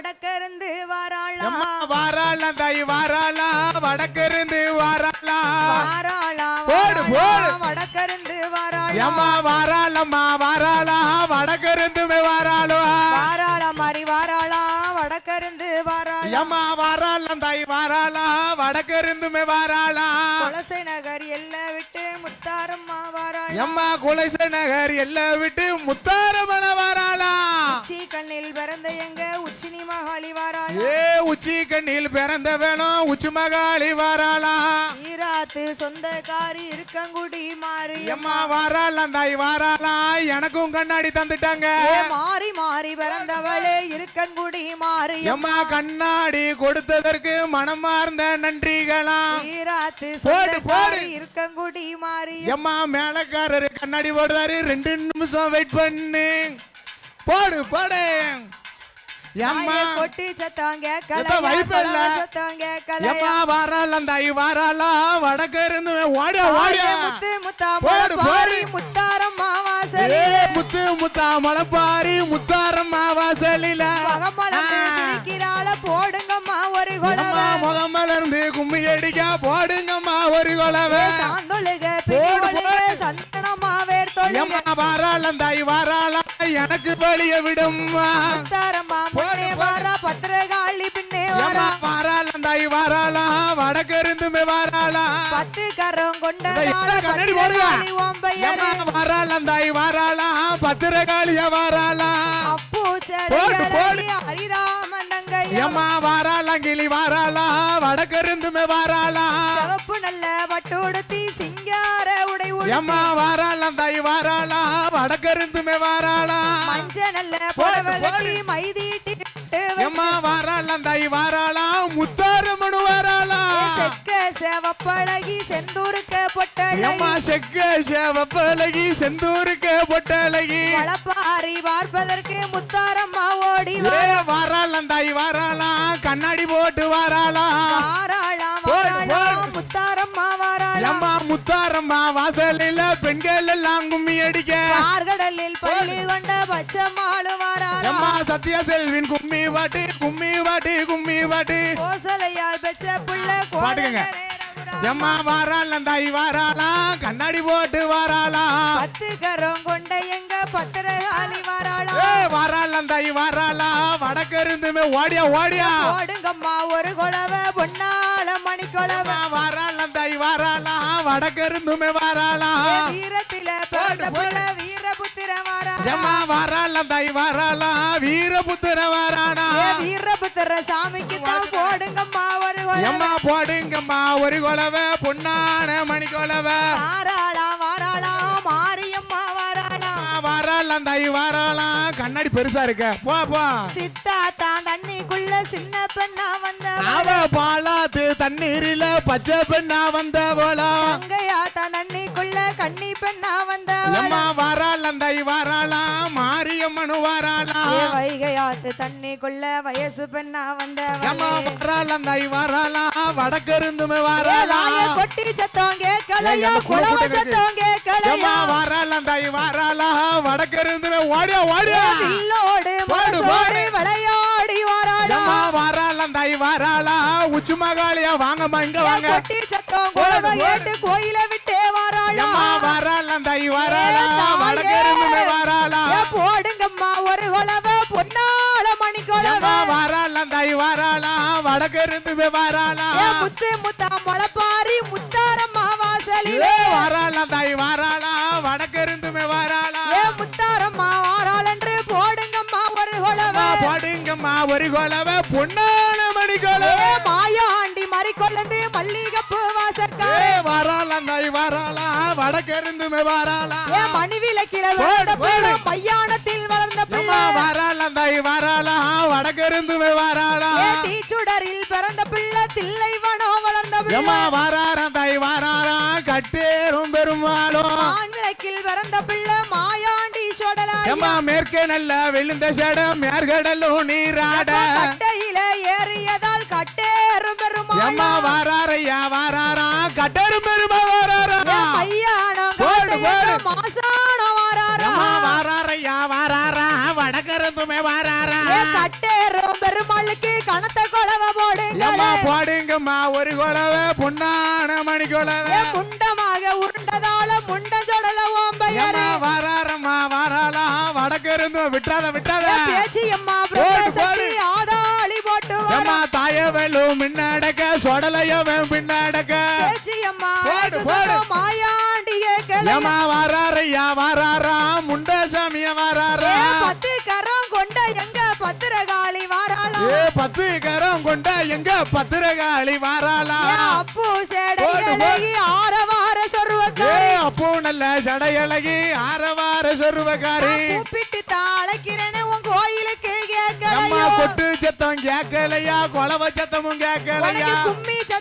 வடக்கிருந்து வாராளா? வாராளா தாய் வாராளா வடக்கிருந்து வாராளா. வாராளா போடு, போடு. வடக்கிருந்து வாராளா? எம்மா வாராளம்மா வாராளா வடக்கிருந்துமே வாராளோ. வாராளா மாறி வாராளா வடக்கிருந்து வாராளா. எம்மா வாராளம் தாய் வாராளா வடக்கிருந்துமே வாராளா. கொலசை நகர் எல்லை விட்டு முத்தாரம்மா வாராளா. எம்மா குலைச நகர் எல்லாம் விட்டு முத்தாரமல உச்சி கண்ணில் பிறந்த வேணும் உச்சி மகாளி வாராளா. ஈராத்து சொந்தக்காரி இருக்கங்குடி மாறி எம்மா வாராளாம் தாய் வாராளா எனக்கும் கண்ணாடி தந்துட்டாங்க. மாறி மாறி பிறந்தவளே இருக்கன்குடி மாறி எம்மா கண்ணாடி கொடுத்ததற்கு மனமார்ந்த நன்றிகளா. ஈராத்து. சொந்தக்காரி இருக்கங்குடி மாறி எம்மா மேலக்காரரு கண்ணாடி போடுறாரு ரெண்டு நிமிஷம் வெயிட் பண்ணு. போடு போடு. வடக்க இருந்து ஓடியா ஓடியா? முத்து முத்தா போடு, போடு. முத்தாரம்மா வாசல் முத்து முத்தா மலப்பாரி முத்தாரம்மா வாசலில போடுங்கம்மா ஒரு குழவை முகம் மலர்ந்து கும்மி அடிக்க போடுங்கம்மா ஒரு குலவை. சாந்தொழுக போடு. சந்தனமா வேர் தொழுக. எம்மா வாராளம் தாய் வாராளா எனக்கு வழிய விடும்மா. வாரா பத்திரகாளி பின்னே வாரா. வாராளம் தாய் வாராளா வடக்க இருந்துமே வாராளா. பத்து கரம் கொண்ட வாராளம் தாய் வாராளா பத்திரகாளிய வாராளா. அப்பு ஹரிராமன் தங்கையா. எம்மா வாராளா கிளி வாராளா வடக்க இருந்துமே வாராளா. சிவப்பு நல்ல பட்டுடுத்தி சிங்கார உடை எம்மா வாராளம் தாய் வாராளா வடக்க இருந்துமே வாராளா. மஞ்ச நல்ல போடு, புடவை. மைதீட்டி எம்மா வாராளம் தாய் வாராளா செக்க செவப்பழகி செந்தூருக்க பொட்டழகி செக்க சேவப்பழகி செந்தூருக்கு பொட்டழகி வளப்பாரி பார்ப்பதற்கு முத்தாரம்மா ஓடி வாராளம் தாய் வாராளா கண்ணாடி போட்டு வாராளாம் போடு. முத்தாரம்மா வாராளாம் எம்மா முத்தாரம்மா வாசலில பெண்கள் எல்லாம் கும்மி அடிக்க. ஆர்கடலில் பள்ளி கொண்ட பச்சைமாளு வாராளாம் எம்மா சத்யா செல்வின் கும்மி வாட்டு கும்மி வாட்டு கும்மி வாட்டு. கோசலையால் பெச்ச புள்ள பாடுங்க. எம்மா வாராளம் தாய் வாராளா? கண்ணாடி போட்டு வாராளா? பத்து கரம் கொண்ட எங்க பத்திரகாளி வாராளாம் ஏ வாராளம் தாய் வாராளா? வடக்க இருந்துமே ஓடியா ஓடியா? ஓடுங்கம்மா ஒரு குழவை பொன்னால மணி குழவை வாராளம் தாய் வாராளா? வடக்க இருந்துமே வாராளா? வீரத்தில பிறந்த வீரபுத்திர வாரா எம்மா வாராளம் தாய் வீரபுத்திர வாரானா வீரபுத்திர சாமிக்கு தான் போடுங்கம்மா ஒரு போடுங்கம்மா ஒரு கொலவை பொன்னான மணி கொலவை. வாராளா வாராளா மாரியம்மா வாராளா. வாராளாம் தாய் வாராளாம் கண்ணாடி பெருசா இருக்க. போ போ. சித்தாத்தான் தண்ணிக்குள்ள சின்ன பெண்ணா வந்த அவ பாலாத்து தண்ணீரில பச்சை பெண்ணா வந்த போலா கங்கையாத்தான் தண்ணிக்குள்ள கன்னி பெண்ணா வந்த வாராளாம் தாய் வாராளாம் மாரியம்மனு வாராளா ஏ வைகையாத்து தண்ணிக்குள்ள வயசு பெண்ணா வந்த வாராளாம் தாய் வாராளாம் வடக்கு இருந்துமே வாராளா லாய கொட்டி சத்தம் கேட்கலையா குளவ சத்தம் கேட்கலையா? வாராளாம் தாய் வாராளா வடக்கு இருந்துமே ஓடியா ஓடியா. மனசோடு போடு. விளையாடி வாராளா எம்மா வாராளாம் தாய் வாராளா உச்சி மகாளியா வாங்கம்மா இங்க வாங்க. கொட்டி சத்தம் குளவ கோயில விட்டே வாராளாம் தாய் இருந்துமே வாராளா. ஏ போடுங்கம்மா ஒரு குளவ பொன்னால மணி குளவ எம்மா வாராளாம் தாய் வாராளா வடக்கு இருந்துமே வாராளா. ஏ முத்து முத்தா முளப்பாரி முத்தாரம்மா வாசலிலே வாராளாம் தாய் வாராளா வடக்கு இருந்துமே வாராளா. ஏ முத்தாரம்மா வாராளன்று போடுங்கம்மா ஒரு அம்மா போடுங்கம்மா ஒரு கொலவை பொன்னான மணி கொலவை மாயாண்டி மறி கொள்ளந்து மல்லிகப்பு ஏ வாசக்காரே வாராளாம் தாய் வாராளா வடக்கு இருந்துமே வாராளா ஏ மணிவிலக்கில வளர்ந்த பிள்ளை போடு. மையானத்தில் வளர்ந்த எம்மா பிள்ளை. வாராளாம் தாய் வாராளா வடக்கு இருந்துமே வாராளா ஏ தீச்சுடரில் பிறந்த பிள்ளை தில்லைவனம் வளர்ந்த எம்மா பிள்ளை தாய் வாராரா கட்டேரும் பெருமாளும் ஆண்கிழக்கில் பிறந்த பிள்ளை மாயாண்டி சொடலாய் எம்மா மேற்கே நல்ல விழுந்த சடம் மேற்கடலும் நீராட. கட்டையில ஏறியதால் கட்டேறும் பெருமா வாராரையா வாராரா? கடர் பெருமா வாராரா? ஐயானம் மாசானம் வாராரா. வாராரையா வாராரா? வடகருந்துமே வாராரா? கட்டேறும் பெருமாளுக்கு கணத்த கொலவை போடுங்க போடுங்கம்மா ஒரு கொலவை புண்ணான மணி கொலவை. குண்டமாக உருண்டதால முண்ட சொடல ஓம்பையா வாராரம்மா வாராளா? வடகருந்து விட்டாத விட்டாத. பேச்சி அம்மா மாயாண்டியே ஏம்மா வாராரையா வாராரா? முண்ட சாமிய வாராரா பத்து கரம் கொண்ட எங்க பத்திரகாளி வாராளா? ஏ பத்து கரம் கொண்ட எங்க பத்திரகாளி வாராளா? அப்பு சேடை ஆரவார சொருவக்காரி. அப்போ நல்ல சடையழகி ஆரவார சொருவகாரி கூப்பிட்டு தாளைக்கிறேன்னு உன் கோயிலுக்கு அம்மா கேட்கலையோ கொட்டு சத்தம் கேட்கலையா? கொலவ சத்தமும் கேட்கலையா? கும்மி சத்தம்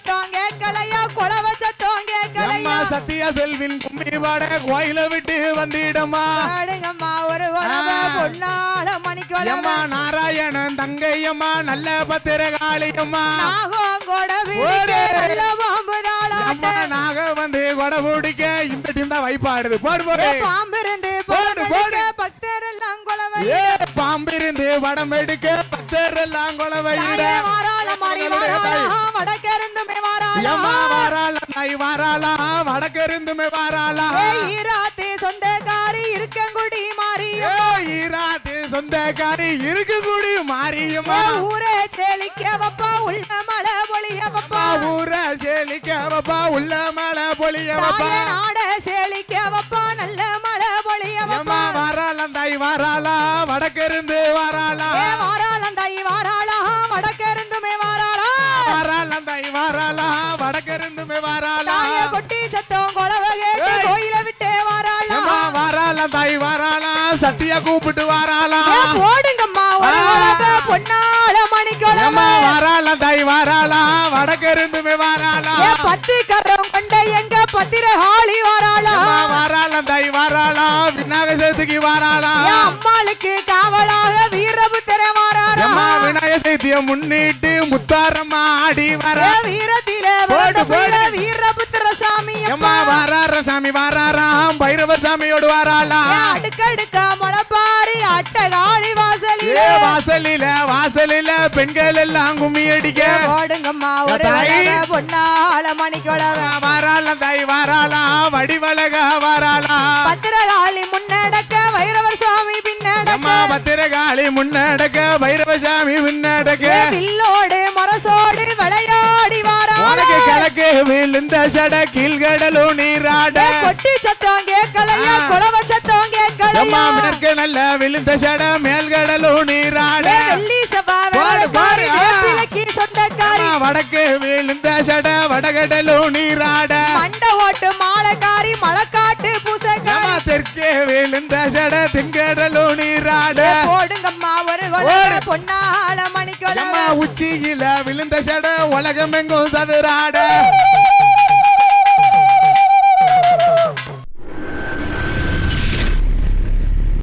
சத்தியா செல்வின் கும்மி பாட கோயில விட்டு வந்திடமா? ஒரு. பொன்னால அம்மா நாராயணன் தங்கையம்மா நல்ல பத்திரகாளியம்மா. பாம்பு நாக வந்து கொடை பிடிக்க இந்த டீம் தான் வைப்பாடுது போடு போடு. பாம்பிருந்து போடு, போடு. பக்தர் எல்லாம் குளவை ஏ பாம்பிருந்து வடம் எடுக்க பத்தர் எல்லாம் கொலவை தாயே வடக்கிருந்துமே நாய் வாராளா வடக்கு இருந்துமே வாராளா? ஏய், ஈராத்து சொந்தக்காரி இருக்கங்குடி ஏ ஈராத்து சொந்தக்காரி இருக்கு கூடி மாறியம்மா ஊரே செழிக்க வப்பா உள்ள மழை பொழிய வப்பா ஊர சேலிக்க வப்பா உள்ள மலை பொழிய வப்பா நாட செழிக்க வப்பா நல்ல மழை பொழிய வப்பா வாராளம் தாய் வாராளா? வடக்கு இருந்து வாராளா வாராளா வடக்கு இருந்துமே வாராளா கொட்டி சத்தம் கொலவ கேட்டு. கோயில விட்டே வாராளா. அம்மா வாராளம் தாய் வாராளா சத்தியா கூப்பிட்டு வாராளா. போடுங்கம்மா பொன்னால மணிக்குழம்பு அம்மா வாராளம் தாய் வாராளா வடக்கு இருந்துமே வாராளா பத்து கரம் கொண்ட எங்க பத்திர ஹாளி வாராளா. அம்மா வாராளம் தாய் வாராளா விநாயக சதுர்த்திக்கு வாராளா. ஏ அம்மா விநாயக சதுர்த்திய முன்னிட்டு முத்தாரம்மா ஆடி வர வீரத்தில போடு, போடு. வீரபுத்திர சாமி அம்மா வாரார சாமி வாராராம். பைரவ சாமியோடு வாராளா அடுக்கடுக்கா முளப்பாரி அட்டகாளி வாசலில. வாசலில வாசலில பெண்கள் எல்லாம் கும்மி அடிக்க போடுங்கம்மா ஒரு பொன்னால மணிக்குழம்பு வாராள தாய் வாராளா. வடிவழக வாராளா. பத்திரகாளி முன்னடக்க பைரவ சாமி முன்னடக்க வில்லோடு மரசோடு விளையாடி உனக்கு கிழக்கு விழுந்த சட கீழ்கடலும் நீராட. கொட்டி ஆ. குலவ சத்தம் அம்மா கேட்கலையா மேற்கு நல்ல விழுந்த சட மேல்கடலும் நீராட. வெள்ளி சபா பாரு. வேப்பிலக்கு சொந்தக்காரி. வடக்கு விழுந்த சட வடகடலும் நீராட. மண்ட ஓட்டு மாலைக்காரி மலைக்காட்டு பூசக்காரி. தெற்கே விழுந்த சட ஒரு பொன்னாள குழம்பு உச்சியில விழுந்த செட உலகம் எங்கும் சதுராட.